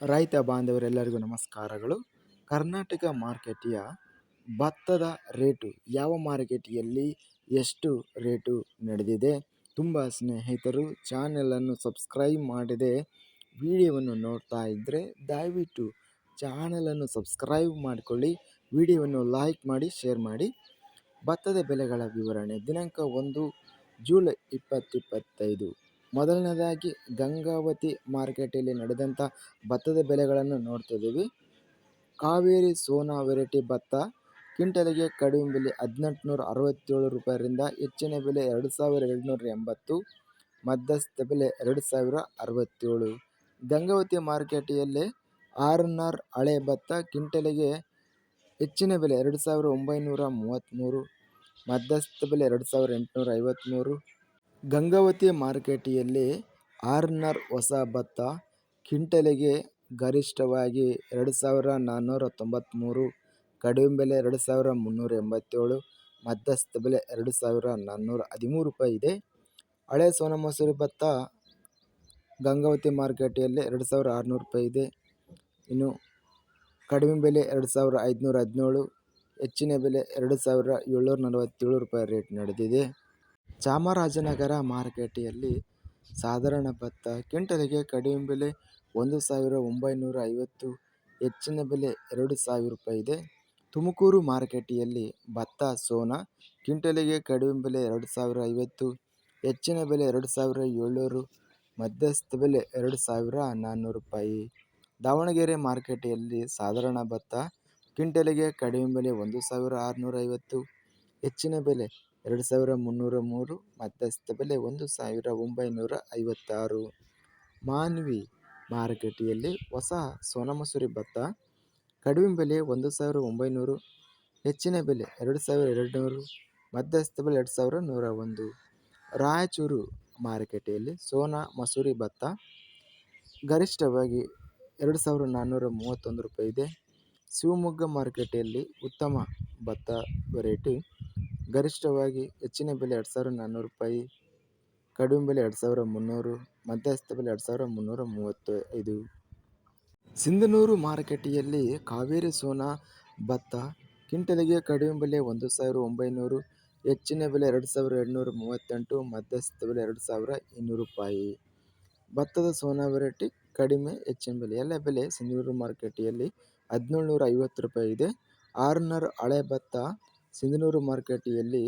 ರೈತ ಬಾಂಧವರೆಲ್ಲರಿಗೂ ನಮಸ್ಕಾರಗಳು. ಕರ್ನಾಟಕ ಮಾರ್ಕೆಟಿಯ ಭತ್ತದ ರೇಟು, ಯಾವ ಮಾರ್ಕೆಟಿಯಲ್ಲಿ ಎಷ್ಟು ರೇಟು ನಡೆದಿದೆ ತುಂಬ ಸ್ನೇಹಿತರು ಚಾನೆಲನ್ನು ಸಬ್ಸ್ಕ್ರೈಬ್ ಮಾಡದೆ ವಿಡಿಯೋವನ್ನು ನೋಡ್ತಾ ಇದ್ದರೆ ದಯವಿಟ್ಟು ಚಾನೆಲನ್ನು ಸಬ್ಸ್ಕ್ರೈಬ್ ಮಾಡಿಕೊಳ್ಳಿ, ವಿಡಿಯೋವನ್ನು ಲೈಕ್ ಮಾಡಿ, ಶೇರ್ ಮಾಡಿ. ಭತ್ತದ ಬೆಲೆಗಳ ವಿವರಣೆ, ದಿನಾಂಕ ಒಂದು ಜೂಲೈ ಇಪ್ಪತ್ತಿಪ್ಪತ್ತೈದು ಮೊದಲನೇದಾಗಿ ಗಂಗಾವತಿ ಮಾರ್ಕೆಟಲ್ಲಿ ನಡೆದಂಥ ಭತ್ತದ ಬೆಲೆಗಳನ್ನು ನೋಡ್ತಿದ್ದೀವಿ. ಕಾವೇರಿ ಸೋನಾ ವೆರೈಟಿ ಭತ್ತ, ಕ್ವಿಂಟಲಿಗೆ ಕಡಿಮೆ ಬೆಲೆ ಹದಿನೆಂಟುನೂರ ಅರವತ್ತೇಳು ರೂಪಾಯಿರಿಂದ ಹೆಚ್ಚಿನ ಬೆಲೆ ಎರಡು ಸಾವಿರ ಎರಡುನೂರ ಎಂಬತ್ತು ಮಧ್ಯಸ್ಥ ಬೆಲೆ ಎರಡು ಸಾವಿರ ಅರವತ್ತೇಳು ಗಂಗಾವತಿ ಮಾರ್ಕೆಟಿಯಲ್ಲಿ ಆರ್ ಹಳೆ ಭತ್ತ ಕ್ವಿಂಟಲಿಗೆ ಹೆಚ್ಚಿನ ಬೆಲೆ ಎರಡು ಸಾವಿರ ಒಂಬೈನೂರ ಮೂವತ್ತ್ಮೂರು ಮಧ್ಯಸ್ಥ ಬೆಲೆ ಎರಡು ಸಾವಿರ ಎಂಟುನೂರ ಐವತ್ತ್ಮೂರು ಗಂಗಾವತಿ ಮಾರ್ಕೆಟಿಯಲ್ಲಿ ಆರ್ನರ್ ಹೊಸ ಭತ್ತ ಕ್ವಿಂಟಲಿಗೆ ಗರಿಷ್ಠವಾಗಿ ಎರಡು ಸಾವಿರ ನಾನ್ನೂರ ತೊಂಬತ್ತ್ಮೂರು ಕಡಿಮೆ ಬೆಲೆ ಎರಡು ಸಾವಿರ ಮುನ್ನೂರ ಎಂಬತ್ತೇಳು, ಮಧ್ಯಸ್ಥ ಬೆಲೆ ಎರಡು ಸಾವಿರ ನಾನ್ನೂರ ಹದಿಮೂರು ರೂಪಾಯಿ ಇದೆ. ಹಳೆ ಸೋನ ಮಸೂರಿ ಭತ್ತ ಗಂಗಾವತಿ ಮಾರುಕಟ್ಟೆಯಲ್ಲಿ ಎರಡು ಸಾವಿರ ಆರುನೂರು ರೂಪಾಯಿ ಇದೆ. ಇನ್ನು ಕಡಿಮೆ ಬೆಲೆ ಎರಡು ಸಾವಿರ ಐದುನೂರ ಹದಿನೇಳು, ಹೆಚ್ಚಿನ ಬೆಲೆ ಎರಡು ಸಾವಿರ ಏಳ್ನೂರ ನಲವತ್ತೇಳು ರೂಪಾಯಿ ರೇಟ್ ನಡೆದಿದೆ. ಚಾಮರಾಜನಗರ ಮಾರುಕಟ್ಟೆಯಲ್ಲಿ ಸಾಧಾರಣ ಭತ್ತ, ಕ್ವಿಂಟಲಿಗೆ ಕಡಿಮೆ ಬೆಲೆ ಒಂದು ಸಾವಿರ ಒಂಬೈನೂರ ಐವತ್ತು, ಹೆಚ್ಚಿನ ಬೆಲೆ ಎರಡು ಸಾವಿರ ರೂಪಾಯಿ ಇದೆ. ತುಮಕೂರು ಮಾರುಕಟ್ಟೆಯಲ್ಲಿ ಭತ್ತ, ಸೋನಾ, ಕ್ವಿಂಟಲಿಗೆ ಕಡಿಮೆ ಬೆಲೆ ಎರಡು ಸಾವಿರ ಐವತ್ತು, ಹೆಚ್ಚಿನ ಬೆಲೆ ಎರಡು ಸಾವಿರ ಏಳ್ನೂರು, ಮಧ್ಯಸ್ಥ ಬೆಲೆ ಎರಡು ಸಾವಿರ ನಾನ್ನೂರು ರೂಪಾಯಿ. ದಾವಣಗೆರೆ ಮಾರುಕಟ್ಟೆಯಲ್ಲಿ ಸಾಧಾರಣ ಭತ್ತ, ಕ್ವಿಂಟಲಿಗೆ ಕಡಿಮೆ ಬೆಲೆ ಒಂದು ಸಾವಿರ ಆರುನೂರ ಐವತ್ತು, ಹೆಚ್ಚಿನ ಬೆಲೆ ಎರಡು ಸಾವಿರ ಮುನ್ನೂರ ಮೂರು ಮಧ್ಯಸ್ಥ ಬೆಲೆ ಒಂದು ಸಾವಿರ ಒಂಬೈನೂರ ಐವತ್ತಾರು. ಮಾನ್ವಿ ಮಾರುಕಟ್ಟೆಯಲ್ಲಿ ಹೊಸ ಸೋನಮಸೂರಿ ಭತ್ತ, ಕಡಿಮೆ ಬೆಲೆ ಒಂದು ಸಾವಿರ ಒಂಬೈನೂರು, ಹೆಚ್ಚಿನ ಬೆಲೆ ಎರಡು ಸಾವಿರ ಎರಡುನೂರು, ಮಧ್ಯಸ್ಥ ಬೆಲೆ ಎರಡು ಸಾವಿರ ನೂರ ಒಂದು ರಾಯಚೂರು ಮಾರುಕಟ್ಟೆಯಲ್ಲಿ ಸೋನಾ ಮಸೂರಿ ಭತ್ತ, ಗರಿಷ್ಠವಾಗಿ ಎರಡು ಸಾವಿರ ನಾನ್ನೂರ ಮೂವತ್ತೊಂದು ರೂಪಾಯಿ ಇದೆ. ಶಿವಮೊಗ್ಗ ಮಾರುಕಟ್ಟೆಯಲ್ಲಿ ಉತ್ತಮ ಭತ್ತ ವೆರೈಟಿ ಗರಿಷ್ಠವಾಗಿ ಹೆಚ್ಚಿನ ಬೆಲೆ ಎರಡು ಸಾವಿರ ನಾನ್ನೂರು ರೂಪಾಯಿ, ಕಡಿಮೆ ಬೆಲೆ ಎರಡು ಸಾವಿರ ಮುನ್ನೂರು ಮಧ್ಯಸ್ಥ ಬೆಲೆ ಎರಡು ಸಾವಿರ ಮುನ್ನೂರ ಮೂವತ್ತು ಐದು ಸಿಂಧನೂರು ಮಾರುಕಟ್ಟೆಯಲ್ಲಿ ಕಾವೇರಿ ಸೋನಾ ಭತ್ತ ಕಿಂಟಲಿಗೆ ಕಡಿಮೆ ಬೆಲೆ ಒಂದು ಸಾವಿರ ಒಂಬೈನೂರು, ಹೆಚ್ಚಿನ ಬೆಲೆ ಎರಡು ಸಾವಿರ ಎರಡುನೂರ ಮೂವತ್ತೆಂಟು ಮಧ್ಯಸ್ಥ ಬೆಲೆ ಎರಡು ಸಾವಿರ ಇನ್ನೂರು ರೂಪಾಯಿ. ಭತ್ತದ ಸೋನಾ ವೆರೈಟಿ ಕಡಿಮೆ, ಹೆಚ್ಚಿನ ಬೆಲೆ, ಎಲ್ಲ ಬೆಲೆ ಸಿಂಧನೂರು ಮಾರುಕಟ್ಟೆಯಲ್ಲಿ ಹದಿನೇಳು ನೂರ ಐವತ್ತು ರೂಪಾಯಿ ಇದೆ. ಆರ್ನರ್ ಹಳೆ ಭತ್ತ ಸಿಂಧನೂರು ಮಾರುಕಟ್ಟೆಯಲ್ಲಿ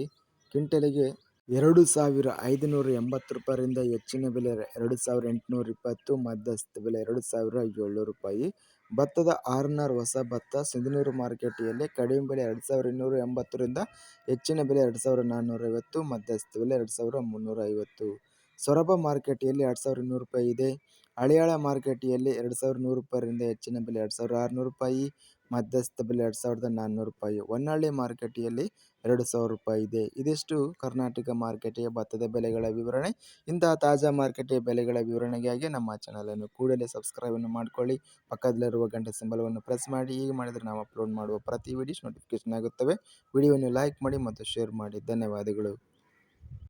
ಕ್ವಿಂಟಲಿಗೆ ಎರಡು ಸಾವಿರ ಐದುನೂರ ಎಂಬತ್ತು ರೂಪಾಯಿಂದ ಹೆಚ್ಚಿನ ಬೆಲೆ, ಎರಡು ಸಾವಿರ ಎಂಟುನೂರ ಇಪ್ಪತ್ತು ಮಧ್ಯಸ್ಥ ಬೆಲೆ, ಎರಡು ಸಾವಿರ ಏಳ್ನೂರು ರೂಪಾಯಿ. ಭತ್ತದ ಆರ್ನರ್ ಹೊಸ ಭತ್ತ ಸಿಂಧನೂರು ಮಾರುಕಟ್ಟೆಯಲ್ಲಿ ಕಡಿಮೆ ಬೆಲೆ, ಎರಡು ಸಾವಿರ ಇನ್ನೂರ ಎಂಬತ್ತರಿಂದ ಹೆಚ್ಚಿನ ಬೆಲೆ, ಎರಡು ಸಾವಿರ ನಾನ್ನೂರೈವತ್ತು ಮಧ್ಯಸ್ಥ ಬೆಲೆ, ಎರಡು ಸಾವಿರ ಮುನ್ನೂರ ಐವತ್ತು. ಸೊರಬ ಮಾರುಕಟ್ಟೆಯಲ್ಲಿ ಎರಡು ಸಾವಿರ ಇನ್ನೂರು ರೂಪಾಯಿ ಇದೆ. ಹಳಿಯಾಳ ಮಾರುಕಟ್ಟೆಯಲ್ಲಿ ಎರಡು ಸಾವಿರ ನೂರು ರೂಪಾಯಿಂದ ಹೆಚ್ಚಿನ ಬೆಲೆ, ಎರಡು ಸಾವಿರ ಆರುನೂರು ರೂಪಾಯಿ. ಮಧ್ಯಸ್ಥ ಬೆಲೆ ಎರಡು ಸಾವಿರದ ನಾನ್ನೂರು ರೂಪಾಯಿ. ಹೊನ್ನಾಳಿ ಮಾರುಕಟ್ಟೆಯಲ್ಲಿ ಎರಡು ಸಾವಿರ ರೂಪಾಯಿ ಇದೆ. ಇದಿಷ್ಟು ಕರ್ನಾಟಕ ಮಾರುಕಟ್ಟೆಯ ಭತ್ತದ ಬೆಲೆಗಳ ವಿವರಣೆ. ಇಂತಹ ತಾಜಾ ಮಾರುಕಟ್ಟೆಯ ಬೆಲೆಗಳ ವಿವರಣೆಗಾಗಿ ನಮ್ಮ ಚಾನಲನ್ನು ಕೂಡಲೇ ಸಬ್ಸ್ಕ್ರೈಬನ್ನು ಮಾಡಿಕೊಳ್ಳಿ. ಪಕ್ಕದಲ್ಲಿರುವ ಗಂಟೆ ಸಿಂಬಲವನ್ನು ಪ್ರೆಸ್ ಮಾಡಿ. ಹೀಗೆ ಮಾಡಿದರೆ ನಾವು ಅಪ್ಲೋಡ್ ಮಾಡುವ ಪ್ರತಿ ವಿಡಿಯೋ ನೋಟಿಫಿಕೇಶನ್ ಆಗುತ್ತವೆ. ವಿಡಿಯೋವನ್ನು ಲೈಕ್ ಮಾಡಿ ಮತ್ತು ಶೇರ್ ಮಾಡಿ. ಧನ್ಯವಾದಗಳು.